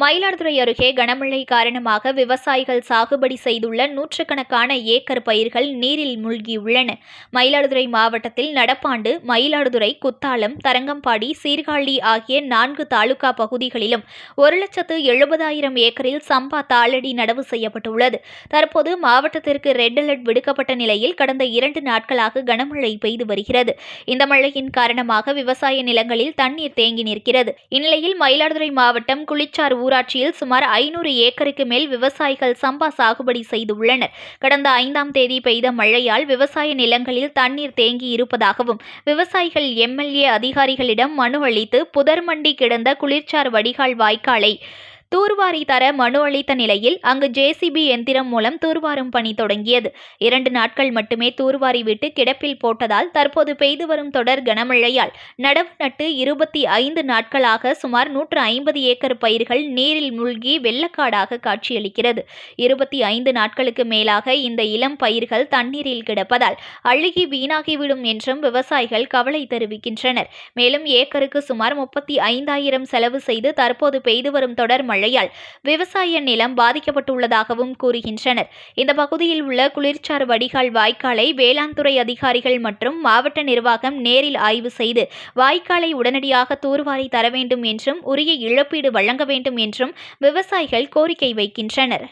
மயிலாடுதுறை அருகே கனமழை காரணமாக விவசாயிகள் சாகுபடி செய்துள்ள நூற்றுக்கணக்கான ஏக்கர் பயிர்கள் நீரில் மூழ்கியுள்ளன. மயிலாடுதுறை மாவட்டத்தில் நடப்பாண்டு மயிலாடுதுறை குத்தாலம் தரங்கம்பாடி சீர்காழி ஆகிய நான்கு தாலுகா பகுதிகளிலும் ஒரு லட்சத்து எழுபதாயிரம் ஏக்கரில் சம்பா தாளடி நடவு செய்யப்பட்டுள்ளது. தற்போது மாவட்டத்திற்கு ரெட் அலர்ட் விடுக்கப்பட்ட நிலையில் கடந்த இரண்டு நாட்களாக கனமழை பெய்து வருகிறது. இந்த மழையின் காரணமாக விவசாய நிலங்களில் தண்ணீர் தேங்கி நிற்கிறது. இந்நிலையில் மயிலாடுதுறை மாவட்டம் குளிச்சார் ஊராட்சியில் சுமார் ஐநூறு ஏக்கருக்கு மேல் விவசாயிகள் சம்பா சாகுபடி செய்துள்ளனர். கடந்த ஐந்தாம் தேதி பெய்த மழையால் விவசாய நிலங்களில் தண்ணீர் தேங்கி இருப்பதாகவும் விவசாயிகள் எம்எல்ஏ அதிகாரிகளிடம் மனு அளித்து புதர்மண்டி கிடந்த குளிர்ச்சார் வடிகால் வாய்க்காலை தூர்வாரி தர மனு அளித்த நிலையில் அங்கு ஜேசிபி எந்திரம் மூலம் தூர்வாரும் பணி தொடங்கியது. இரண்டு நாட்கள் மட்டுமே தூர்வாரி விட்டு கிடப்பில் போட்டதால் தற்போது பெய்து வரும் தொடர் கனமழையால் நடவு நட்டு இருபத்தி ஐந்து நாட்களாக சுமார் நூற்று ஐம்பது ஏக்கர் பயிர்கள் நீரில் மூழ்கி வெள்ளக்காடாக காட்சியளிக்கிறது. இருபத்தி ஐந்து நாட்களுக்கு மேலாக இந்த இளம் பயிர்கள் தண்ணீரில் கிடப்பதால் அழுகி வீணாகிவிடும் என்றும் விவசாயிகள் கவலை தெரிவிக்கின்றனர். மேலும் ஏக்கருக்கு சுமார் முப்பத்தி ஐந்தாயிரம் செலவு செய்து தற்போது பெய்து வரும் தொடர் மழையால் விவசாய நிலம் பாதிக்கப்பட்டுள்ளதாகவும் கூறுகின்றனர். இந்த பகுதியில் உள்ள குளிர்ச்சார் வடிகால் வாய்க்காலை வேளாண் துறை அதிகாரிகள் மற்றும் மாவட்ட நிர்வாகம் நேரில் ஆய்வு செய்து வாய்க்காலை உடனடியாக தூர்வாரி தர வேண்டும் என்றும் உரிய இழப்பீடு வழங்க வேண்டும் என்றும் விவசாயிகள் கோரிக்கை வைக்கின்றனர்.